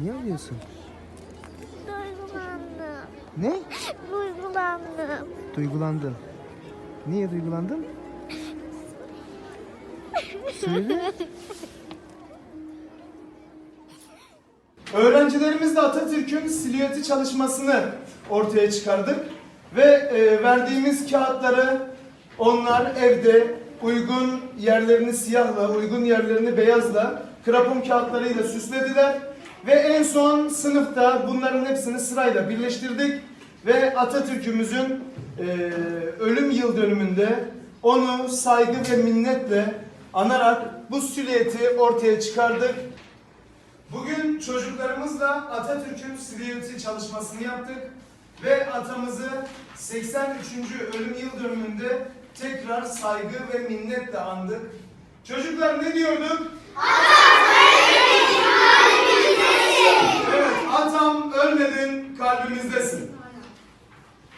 Niye ağlıyorsun? Duygulandım. Ne? Duygulandım. Duygulandın. Niye duygulandın? Söyle. Öğrencilerimizle Atatürk'ün silüeti çalışmasını ortaya çıkardık. Ve e, verdiğimiz kağıtları onlar evde uygun yerlerini siyahla, uygun yerlerini beyazla, krapon kağıtlarıyla süslediler. Ve en son sınıfta bunların hepsini sırayla birleştirdik. Ve Atatürk'ümüzün e, ölüm yıl dönümünde onu saygı ve minnetle anarak bu silüeti ortaya çıkardık. Bugün çocuklarımızla Atatürk'ün silüeti çalışmasını yaptık ve atamızı 83. ölüm yıl dönümünde tekrar saygı ve minnetle andık. Çocuklar ne diyorduk? Evet, kalbimizdesin.